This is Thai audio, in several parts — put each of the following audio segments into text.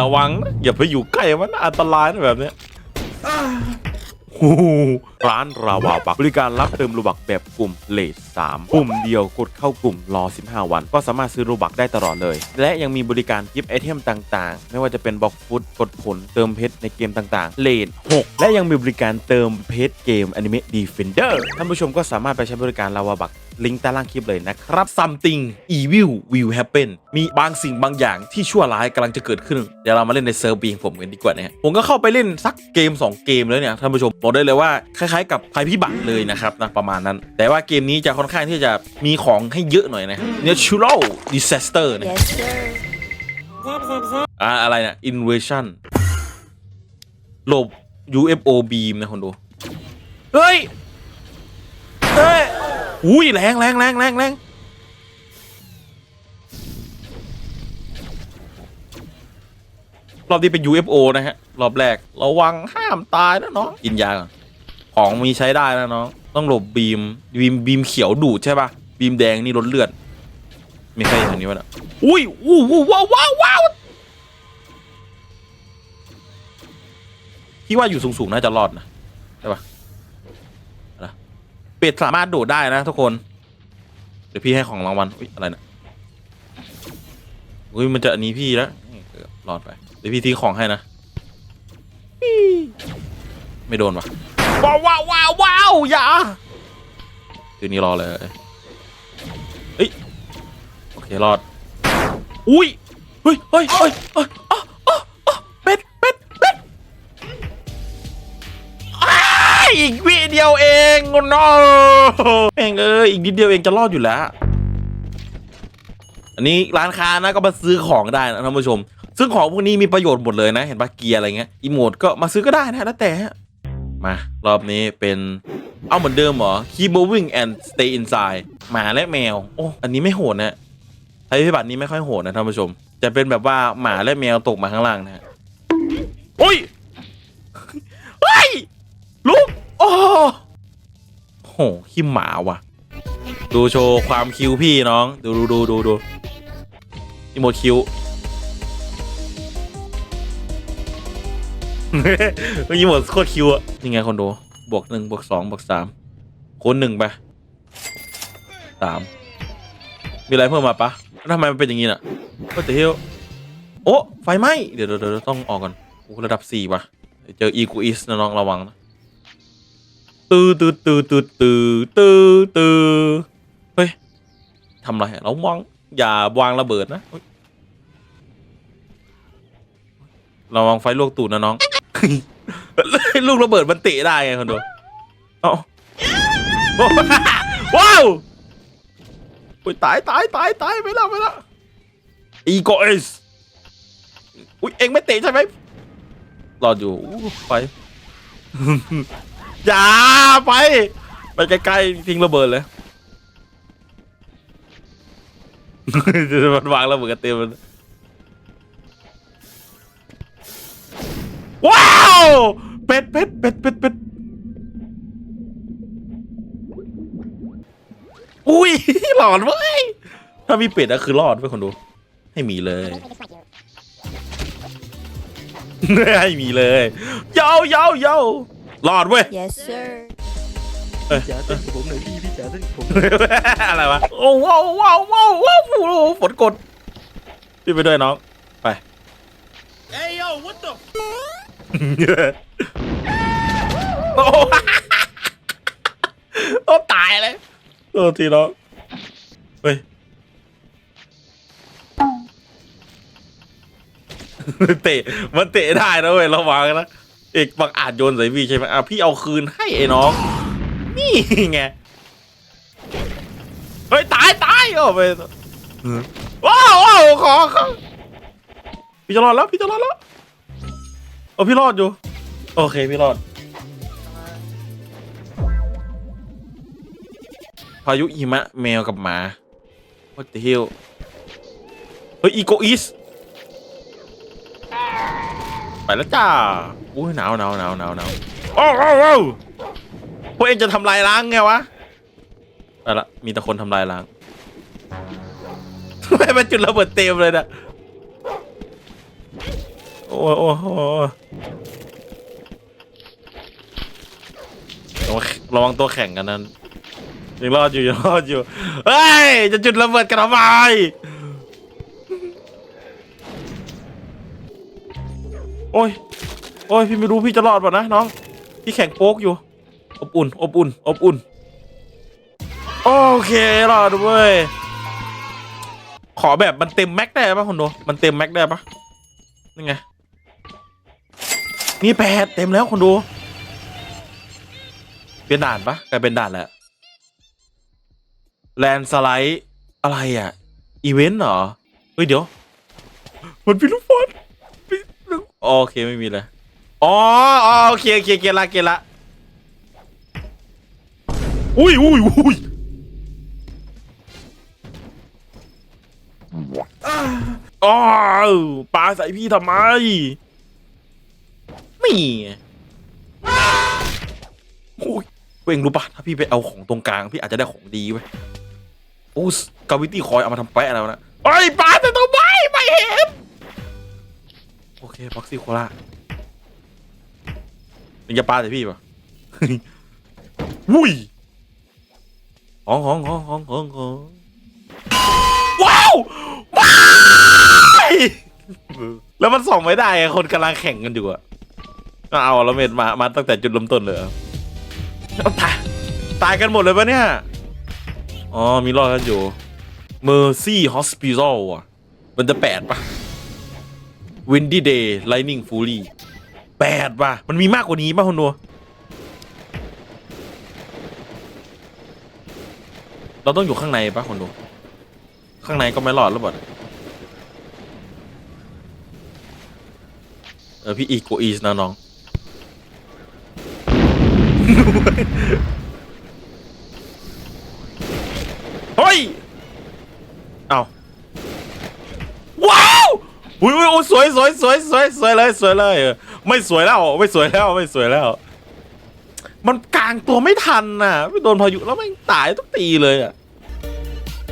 ระวังนะอย่าไปอยู่ใกล้มันนะอันตรายนะแบบเนี้ยโอ้โหร้านราวาบักบริการรับเติมโลบักแบบกลุ่มเลท3ปุ่มเดียวกดเข้ากลุ่มรอ 15 วัน ก็สามารถซื้อโลบักได้ตลอดเลย และยังมีบริการกิฟต์ไอเทมต่างๆ ไม่ว่าจะเป็นบล็อกฟุตกดผลเติมเพชรในเกมต่างๆ เลท6และยังมีบริการเติมเพชรเกมอนิเมะ Defender ท่านผู้ชมก็สามารถไปใช้บริการราวาบักลิงก์ใต้ล่างคลิปเลยนะครับ something evil will happen มีบางสิ่งบางอย่างที่ชั่วร้ายกำลังจะเกิดขึ้น เดี๋ยวเรามาเล่นในเซิร์ฟบีของผมกันดีกว่านะฮะผมก็เข้าไปเล่นสักเกม 2 เกมแล้วเนี่ยท่านผู้ชมบอกได้เลยว่าคล้ายๆ กับภัยพิบัติเลยนะครับนะประมาณนั้น แต่ว่าเกมนี้จะค่อนข้างที่จะมีของให้เยอะหน่อยนะ natural disaster นะ Yes sir อ่าอะไรเนี่ย invasion หลบ UFO beam นะคนดู เฮ้ย เฮ้ย อุ้ยแรงแรงแรงแรงแรงรอบนี้เป็น UFO นะฮะ รอบแรก ระวังห้ามตายนะน้องกินยาก่อน ของมีใช้ได้นะน้องต้องหลบบีมบีมบีมเขียวดูดใช่ปะบีมแดงนี่ลดเลือดมีใครอย่างนี้วะเนะอุ้ยอู้วูว้าวว้าวว้าวพี่ว่าอยู่สูงๆน่าจะรอดนะใช่ปะอะเป็ดสามารถโดดได้นะทุกคน เดี๋ยวพี่ให้ของรางวัลอุ้ยอะไรนะอุ้ยมันจะอันนี้พี่แล้วรอดไปเดี๋ยวพี่ทิ้งของให้นะไม่โดนวะ ว้าวว้าวว้าวว้าวอย่าคืนนี้รอเลยเฮ้ยโอเครอด อุ้ยเฮ้ยเฮ้ยเฮ้ยเฮ้ยอ๊ะอ๊ะอ๊ะเป็ดเป็ดเป็ดอีกวิเดียวเองโน้แม่งเอ้ยอีกนิดเดียวเองจะรอดอยู่แล้ว อันนี้ร้านค้านะก็มาซื้อของได้นะท่านผู้ชม ซึ่งของพวกนี้มีประโยชน์หมดเลยนะ เห็นปะเกียร์อะไรเงี้ยอีโมดก็มาซื้อก็ได้นะแล้วแต่ มา รอบนี้เป็น เอาเหมือนเดิมเหรอ keep moving and stay inside หมาและแมว โอ้ อันนี้ไม่โหดนะภัยพิบัตินี้ไม่ค่อยโหดนะท่านผู้ชม จะเป็นแบบว่าหมาและแมวตกมาข้างล่างนะฮะโอ้ยเฮ้ยลุกโอ้โหขี้หมาว่ะ ดูโชว์ความคิวพี่น้อง ดูดูดูดูดูอีโมดคิว อีโมดโคตรคิวอะนี่ไงคนดูบวกหนึ่งบวกสองบวกสามคูณหนึ่งไปสามมีอะไรเพิ่มมาปะทำไมมันเป็นอย่างนี้น่ะก็จะเฮียวโอ้ไฟไหม้เดี๋ยวเดี๋ยวต้องออกก่อนระดับสี่ปะเจออีกูอิสนะน้องระวังนะตื้อตื้อตื้อตื้อตื้อตื้อตื้อเฮ้ยทำอะไรอระวังอย่าวางระเบิดนะระวังไฟลวกตูดนะน้อง ลูกระเบิดมันเตะได้ไงคนดูเอาว้าวโอ้ยตายตายตายตายไปแล้วไปแล้วอีโกเอสอุ้ยเอ็งไม่เตะใช่ไหมรออยู่ไปอย่าไป ไปใกล้ๆทิ้งระเบิดเลยมันวางระเบิดกันเต็มเลย ว้าวเป็ดเป็ดเป็ดเป็ดเป็ดอุ้ยหลอนเว้ยถ้ามีเป็ดอะคือรอดเว้ยคนดู ให้มีเลย ให้มีเลยเยาเยาเยารอดเว้ย Yes sir พี่จ๋าเต้นกับผมหน่อยพี่พี่จ๋าเต้นกับผมอะไรวะโอ้ว้าวว้าวว้าวว้าวโอ้โหฝนกดพี่ไปด้วยน้อง ไปเอ้ยโย่ what the โอ้โหโอ้ตายเลยโอ้ทีน้องเฮ้ยเตะมันเตะได้นะเว้ยระวังนะเอกบังอาจโยนใส่พี่ใช่ไหมอะพี่เอาคืนให้ไอ้น้อง นี่ไงเฮ้ยตายตายโอ้ไปว้าวว้าวขอขอพี่จะรอดแล้วพี่จะรอดแล้ว โอ้พี่รอดอยู่ โอเคพี่รอด พายุหิมะแมวกับหมา What the hell เฮ้ยอีโกอีสไปแล้วจ้าอุ้ยหนาวหนาวหนาวหนาวหนาวโอ้โอ้พวกเองจะทำลายล้างไงวะไปละมีแต่คนทำลายล้างไม่มันจุดระเบิดเต็มเลยนะโอ้โอ้ยโอ้ย ระวังตัวแข่งกันนั้นยังรอดอยู่ยังรอดอยู่เฮ้ยจะจุดระเบิดกันทำไมโอ้ยโอ้ยพี่ไม่รู้พี่จะรอดป่ะนะน้องพี่แข่งโป๊กอยู่ อบอุ่นอบอุ่นอบอุ่นโอเครอดเว้ยขอแบบมันเต็มแม็กได้ปะคนดูมันเต็มแม็กได้ปะนี่ไงนี่แปดเต็มแล้วคนดู เป็นด่านปะกลายเป็นด่านแล้วแลนสไลด์อะไรอะ อีเวนต์เหรอ เฮ้ยเดี๋ยว มันพี่ลูกบอลโอเคไม่มีเลยอ๋ออ๋อโอเคโอเคเกละเกละอุ้ยอุ้ยอุ้ยอ้าวปลาใส่พี่ทำไมไม่ เวงรู้ปะถ้าพี่ไปเอาของตรงกลางพี่อาจจะได้ของดีไว้โอ้กาวิตี้คอยเอามาทำแปะแล้วนะไอ้ปลาแต่ตัวไม่ไม่เห็นโอเคบ็อกซี่โคล่ามึงจะปลาใส่พี่ปะวุ้ยห้องห้องห้องห้องห้องห้องว้าวว้ายแล้วมันส่องไม่ได้คนกำลังแข่งกันอยู่อะเอาแล้วเมดมามาตั้งแต่จุดเริ่มต้นเลย เอาตายตายกันหมดเลยปะเนี่ย อ๋อ มีรอดกันอยู่ Mercy Hospital อะ มันจะแปดปะ Windy Day Lightning Fury แปดปะมันมีมากกว่านี้ปะคุณดูเราต้องอยู่ข้างในปะคนดู ข้างในก็ไม่รอดแล้วบอดเออพี่อีโกอีสนะน้อง เฮ้ย เอาว้าวอุ้ยอุ้ยอุ้ยสวยสวยสวยสวยสวยเลยสวยเลยไม่สวยแล้วไม่สวยแล้วไม่สวยแล้ว มันกลางตัวไม่ทันน่ะไปโดนพายุแล้วม่งตายทุกตีเลยอะ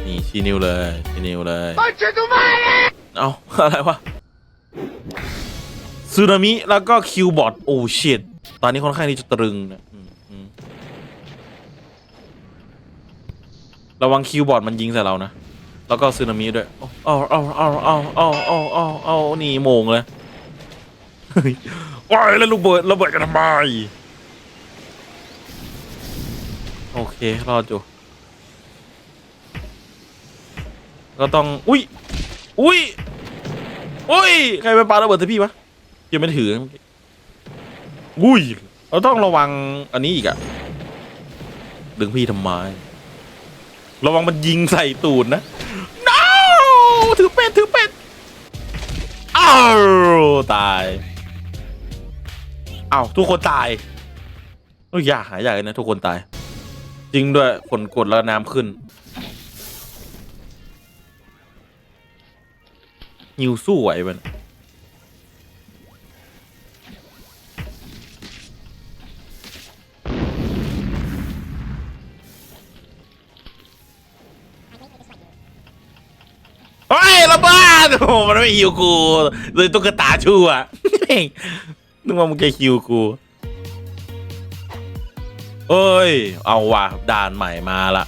นี่ชี้นิ้วเลยชี้นิ้วเลยเอาอะไรวะซึนามิแล้วก็คิวบอร์ดโอ้ชิตตอนนี้ค่อนข้างที่จะตรึงนะอืมอืม ระวังคิวบอร์ดมันยิงใส่เรานะ แล้วก็ซึนามิด้วยเอาเอาเอาเอาเอาเอาเอาเอานี่โมงเลยว้ายแล้วระเบิดระเบิดกันทำไม โอเค รอดอยู่ก็ต้อง อุ้ย อุ้ย อุ้ย ใครไปปาระเบิดใส่พี่วะยังไม่ถืออุ้ย เราต้องระวังอันนี้อีกอะดึงพี่ทำไม ระวังมันยิงใส่ตูดนะ no ถือเป็ดถือเป็ดอ้าวตายอ้าวทุกคนตายโอ้ยยากหายากเลยนะทุกคนตาย จริงด้วยฝนกดแล้วน้ำขึ้นหิวสู้ไหวมัน โอ้โหมันไม่หิวกูเลยตุ๊กตาชั่วแม่งนึกว่ามึงจะหิวกูเอ้ย เอาว่ะด่านใหม่มาละ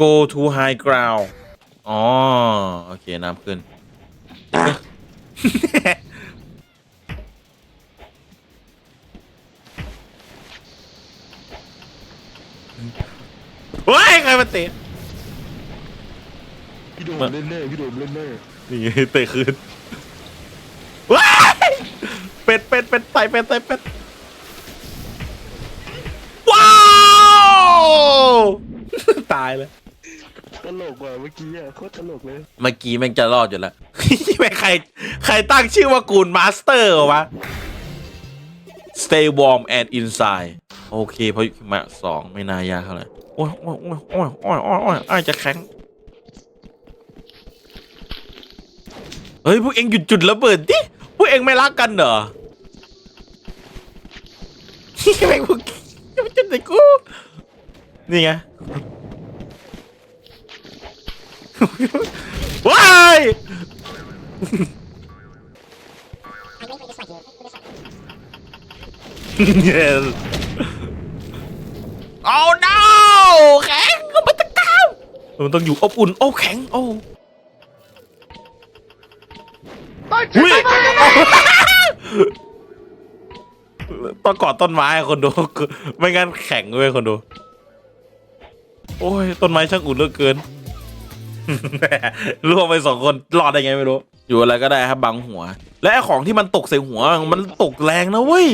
go to high ground อ๋อ โอเค น้ำขึ้นเฮ้ยใครมาเตะพี่ โดมเล่นเล่พี่โดมเล่นเล่นี่ไงเตะคืนว้ายเป็ดเป็ดเป็ดไตเป็ดไตเป็ดว้าวตายเลยตลกว่ะเมื่อกี้อะโคตรตลกเลยเมื่อกี้แม่งจะรอดอยู่แล้วไม่ใครใครตั้งชื่อว่ากูนมาสเตอร์วะ Stay warm and inside โอเคพอมาสองไม่นายากเท่าไหร่โอ้ยโอ้ยโอ้ยโอ้ยโอ้ยโอ้ยโอ้ยอ้ายจะแข็ง เฮ้ยพวกเองหยุดจุดระเบิดดิพวกเองไม่รักกันเหรอแม่งพวกจะมาจุดใส่กูนี่ไงว้าย yes โอ้ no แข็งก็มันตะก้าวมันต้องอยู่อบอุ่น โอ้แข็ง โอ้ หุ้ยต้องกอดต้นไม้คนดูไม่งั้นแข็งเว้ยคนดู โอ้ย ต้นไม้ช่างอุ่นเหลือเกินร่วมไปสองคนรอดได้ไงไม่รู้ อยู่อะไรก็ได้ครับบังหัว และของที่มันตกใส่หัวมันตกแรงนะเว้ย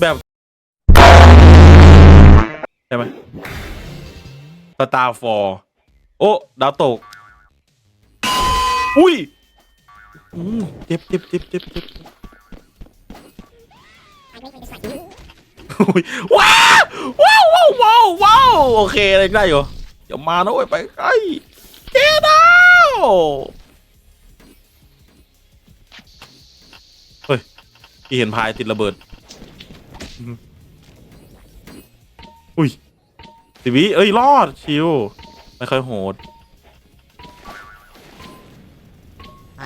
แบบใช่ไหมสตาร์ฟอร์โอ้ ดาวตก อุ้ย อืมเจ็บเจ็บเจ็บเจ็บเจ็บอุ๊ยว้าวว้าวว้าวว้าวโอเคอะไรได้อยู่อย่ามานะเว้ยไปใกล้เจ๊ดาวเฮ้ยพี่เห็นพายติดระเบิดอุ้ยสิวิเอ้ยรอดชิวไม่ค่อยโหด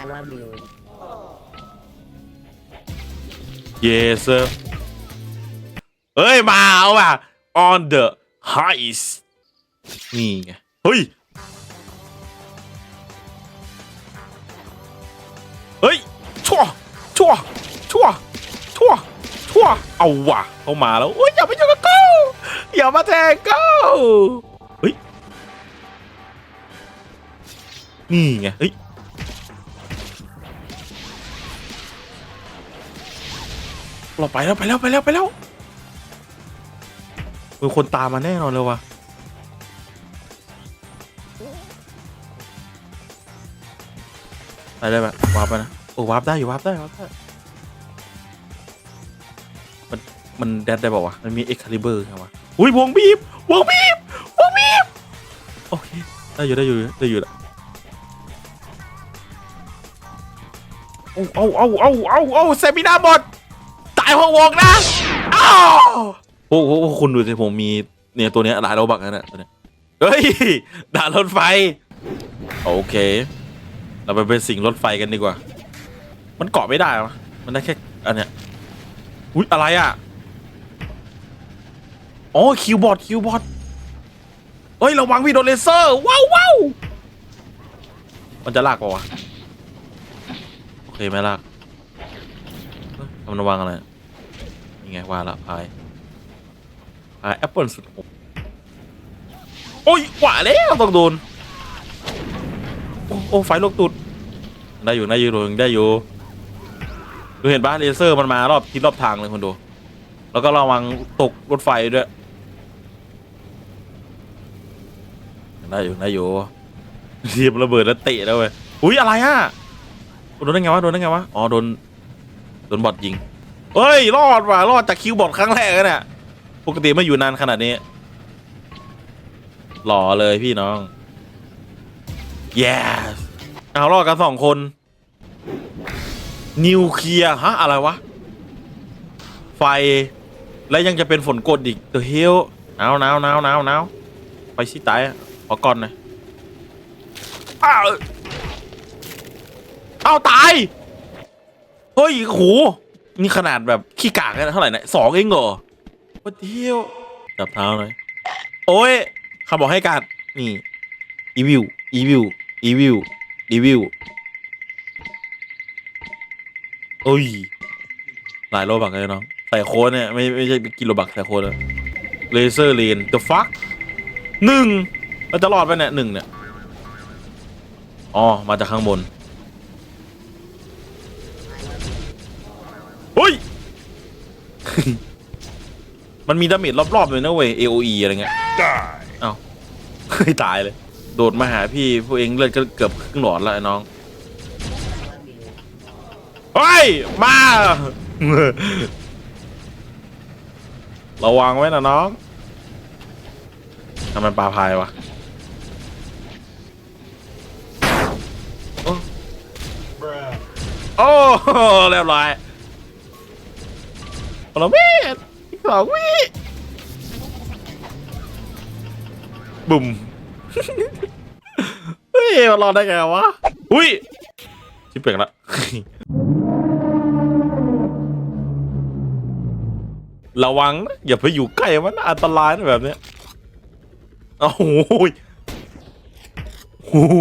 I love you. yes เอ้ย มาเอาว่ะ on the heist นี่ไง เฮ้ย เฮ้ย ชั่ว ชั่ว ชั่ว ชั่ว ชั่ว เอาว่ะ เข้ามาแล้วโอ้ยอย่าไปยุ่งกับกูอย่ามาแทงกูเฮ้ย นี่ไง เฮ้ย เราไปแล้วไปแล้วไปแล้วไปแล้วมีคนตามมาแน่นอนเลยวะไปได้ไหมวาร์ปไปนะโอ้วาร์ปได้อยู่วาร์ปได้วาร์ปได้มันมันแดดได้บอกว่าวะมันมีเอ็กคาลิเบอร์ไงวะอุ้ยวงบีบวงบีบวงบีบโอเคได้อยู่ได้อยู่ได้อยู่ละเอาเอาเอาเอาเอาเอาเซมินาหมดายห้องวงนะอ้าวโอ้โหคุณดูสิผมมีเนี่ยตัวเนี้ยหลายโลบักนั่นแหละตัวเนี้ยเฮ้ยด่านรถไฟ โอเค เราไปเป็นสิ่งรถไฟกันดีกว่า มันเกาะไม่ได้วะมันได้แค่อันเนี้ยอุ้ยอะไรอะอ๋อคิวบอร์ดคิวบอร์ดเฮ้ยระวังพี่โดนเลเซอร์ว้าวว้าวมันจะลากปะวะโอเคไม่ลากทำระวังอะไร ไงว่าละพายพายแอปเปิลสุดโหดโอ้ยหว่าแล้วต้องโดน โอ้โอไฟลกตุดได้อยู่ได้อยู่ได้อยู่ดูเห็นปะเลเซอร์มันมารอบทิศรอบทางเลยคนดู แล้วก็ระวังตกรถไฟด้วยได้อยู่ได้อยู่เทียบระเบิดแล้วเตะแล้วเว้ย อุ้ยอะไรอะ โดนได้ไงวะ โดนได้ไงวะ อ๋อ โดน โดนบอทยิง เฮ้ย รอดว่ะรอดจากคิวบอทครั้งแรกแล้วเนี่ยปกติไม่อยู่นานขนาดนี้ หล่อเลยพี่น้อง yes เอารอดกันสองคน นิวเคลียร์ฮะ อะไรวะ ไฟ และยังจะเป็นฝนกดอีก the hell หนาวหนาวหนาวหนาวหนาวไปสิตายขอก่อนหน่อยอ้าวเอาตาย เฮ้ยโห นี่ขนาดแบบขี้กากกันเท่าไหร่นะสองเองเหรอวัดเที่ยวจับเท้าหน่อย โอ้ยเขาบอกให้การนี่อีวิวอีวิวอีวิวอีวิวโอ้ยหลายโลบักเลยน้องใส่โค้ดเนี่ยไม่ไม่ใช่กิโลบักใส่โค้ดเลยเลเซอร์เลน the fuck หนึ่งเราจะรอดไปเนี่ยหนึ่งเนี่ยอ๋อมาจากข้างบน มันมีดาเมจรอบๆเลยนะเว้ย AOE อะไรเงี้ยเอ้าเฮ้ยตายเลย โดดมาหาพี่พวกเองเลือดก็เกือบครึ่งหลอดแล้วไอ้น้องเฮ้ยมา ระวังไว้นะน้องทำไมปลาพายวะโอ้โอ้เรียบร้อย พลเมตรอีกสองวิบุ่มเฮ้ฮ้ยมันรอดได้ไงวะ อุ้ยชิบเปลกละ ระวังนะอย่าไปอยู่ใกล้มันนะอันตรายนะแบบเนี้ยโอ้โหยโอ้โห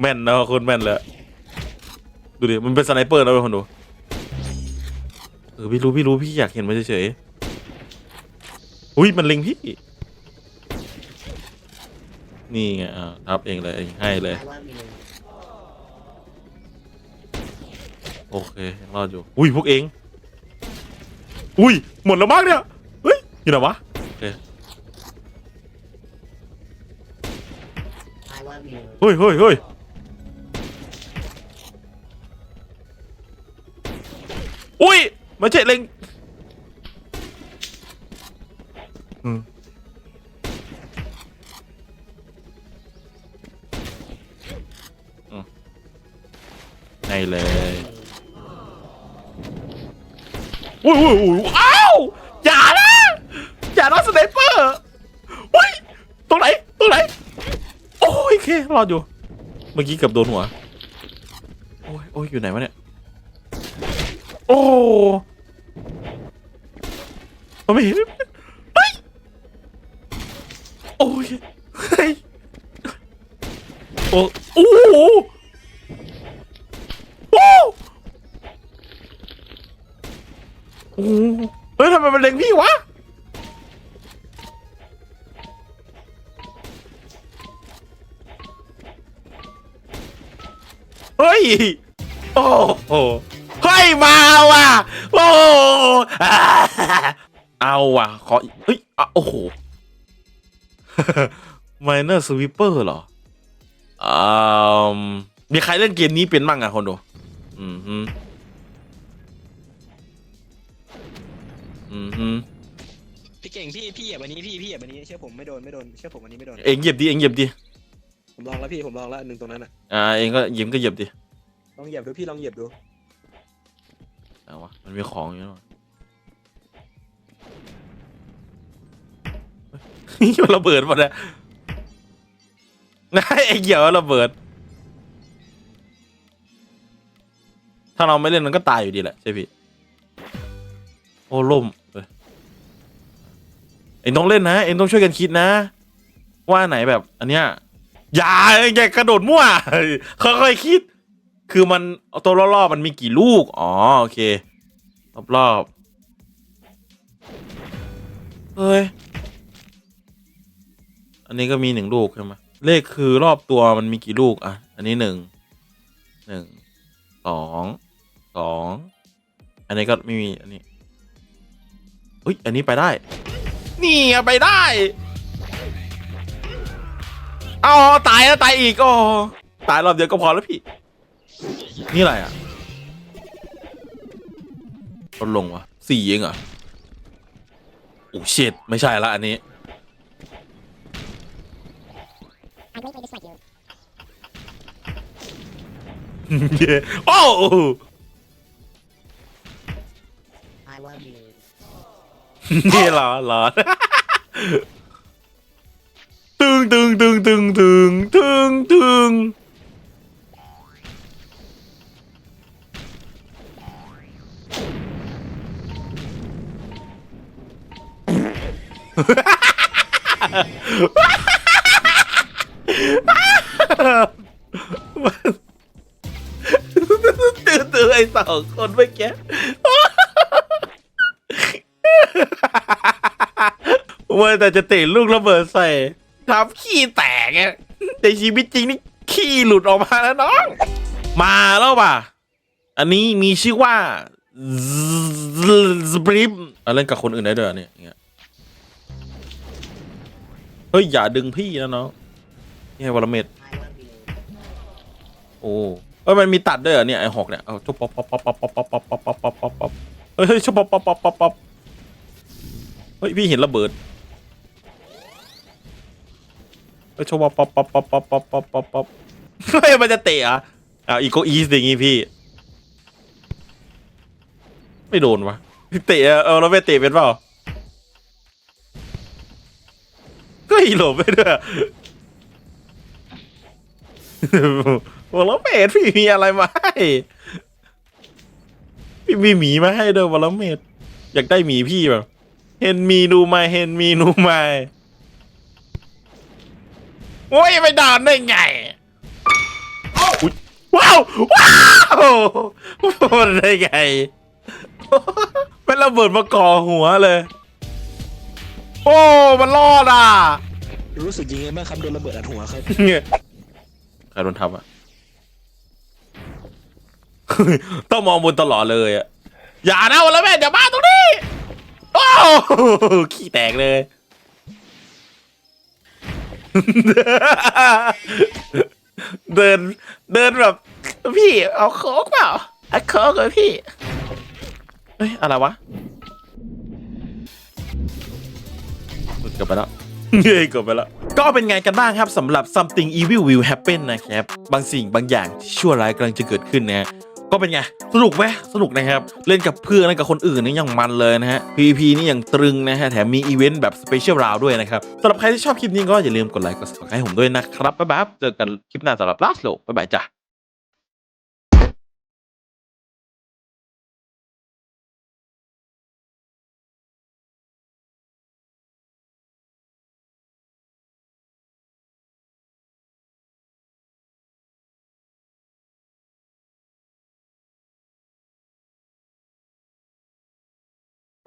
แม่นนะคนแม่นเลย ดูดิ มันเป็นสไนเปอร์นะเว้ยคนดูเออพี่รู้พี่รู้พี่อยากเห็นมันเฉยๆอุ้ยมันเล็งพี่ นี่ไงอ่าทับเองเลยให้เลย โอเคยังรอดอยู่ อุ้ยพวกเอง อุ้ยหมดแล้วมั้งเนี่ยเฮ้ยอยู่ไหนวะโอเคเฮ้ยเฮ้ยเฮ้ย อุ้ยมาเจ็ดเล็งอืมอืมให้เลยอุ้ยอุ้ยอุ้ยอ้าวอย่านะอย่านะสไนเปอร์อุ้ยตรงไหนตรงไหนโอ้ยโอเครอดอยู่ เมื่อกี้เกือบโดนหัว โอ้ยโอ้ยอยู่ไหนวะเนี่ย โอ้มันไม่เห็นเฮ้ยโอ้ยเฮ้ยโอ้โอ้โหโอ้โอ้เฮ้ยทำไมมันเล็งพี่วะเฮ้ย โอ้โห เฮ้ยมาว่ะโอ้โหอ่าเอาว่ะ ขออีกเฮ้ยอะโอ้โห Minor Sweeper เหรออ่ามีใครเล่นเกมนี้เป็นมั่งอะคนดูอืมฮึอืมฮึพี่เก่งพี่พี่เหยียบอันนี้พี่พี่เหยียบอันนี้เชื่อผมไม่โดนไม่โดนเชื่อผมอันนี้ไม่โดนเองเหยียบดิเองเหยียบดิผมลองแล้วพี่ผมลองแล้วอันหนึ่งตรงนั้นอะอ่าเองก็ยิ้มก็เหยียบดิลองเหยียบดูพี่ลองเหยียบดู เอาวะมันมีของอยู่นะฮ้ยมันระเบิดหมดเลยนะไอ้เหี้ยระเบิด ถ้าเราไม่เล่นมันก็ตายอยู่ดีแหละใช่พี่ โอ้ล่มเอ็งต้องเล่นนะ เอ็งต้องช่วยกันคิดนะ ว่าไหนแบบ อันเนี้ยอย่าอย่ากระโดดมั่วค่อยๆคิด คือมันเอาตัวรอบๆมันมีกี่ลูก อ๋อ โอเค รอบๆเฮ้ย อันนี้ก็มีหนึ่งลูก ใช่ไหมเลขคือรอบตัวมันมีกี่ลูก อะ อันนี้หนึ่ง หนึ่ง สอง สอง อันนี้ก็ไม่มี อันนี้เฮ้ย อันนี้ไปได้ นี่ไงไปได้ เอาตายแล้วตายอีกอ๋อตายรอบเดียวก็พอแล้วพี่ นี่อะไรอะลดลงวะสี่เองเหรอโอ้ชิตไม่ใช่ละอันนี้ I greatly dislike you. โอ้ I love you นี่เหรอเหรอตึงตึงตึงตึงตึงตึงตึง ตื่นตื่นไอ้สองคนเมื่อกี้ว่าแต่จะเตะลูกระเบิดใส่ทำขี้แตกอะในชีวิตจริงนี่ขี้หลุดออกมาแล้วน้อง มาแล้วป่ะ อันนี้มีชื่อว่าสปริมเล่นกับคนอื่นได้ด้วยเนี่ย เฮ้ย อย่าดึงพี่นะน้องนี่ให้วรเมดโอ้เอ้ยมันมีตัดด้วยเหรอเนี่ยไอหอกเนี่ยเอาชุบป๊อปป๊อปป๊อปป๊อปป๊อปป๊อปป๊อปป๊อปป๊อปป๊อปป๊อปเฮ้ยเฮ้ยชุบป๊อปป๊อปป๊อปป๊อปป๊อปเฮ้ยพี่เห็นระเบิดเฮ้ยชุบป๊อปป๊อปป๊อปป๊อปป๊อปป๊อปป๊อปป๊อปป๊อปเฮ้ยมันจะเตะอะอะอีโกอีสอย่างงี้พี่ ไม่โดนวะเตะเออแล้วไม่เตะเป็นเปล่า ก็อีหลบไปด้วยวอลเมดพี่มีอะไรมาให้พี่มีหมีมาให้ด้วยวอลเมดอยากได้หมีพี่แบบเห็นมีดูไมาเห็นมีดูไมาโอ้ยไปด่านได้ไงว้าวว้าวมันได้ไงเป็นระเบิดมาก่อหัวเลย อ้ มันรอดอะรู้สึกยังไงบ้างครับโดนระเบิดอัดหัวครับใครโดนทำอะ ต้องมองบนตลอดเลยอะ อย่านะวะแล้วแม่อย่ามาตรงนี้ โอ้ขี้แตกเลย เดินเดินแบบ พี่เอาโค้กเปล่าเอาโค้กเลยพี่เฮ้ย อะไรวะ หลุดกลับไปแล้วเฮ้ยกลับไปแล้วก็เป็นไงกันบ้างครับสำหรับ something evil will happen นะครับ บางสิ่งบางอย่างที่ชั่วร้ายกำลังจะเกิดขึ้นนะฮะก็เป็นไง สนุกไหมสนุกนะครับ เล่นกับเพื่อนเล่นกับคนอื่นนี่ยังมันเลยนะฮะ PVP นี่ยังตรึงนะฮะ แถมมีอีเวนต์แบบสเปเชียลราวด้วยนะครับสำหรับใครที่ชอบคลิปนี้ก็อย่าลืมกดไลค์กด subscribe ให้ผมด้วยนะครับ บ๊ายบายครับเจอกันคลิปหน้าสำหรับลาสโลบ๊ายบายจ้ะ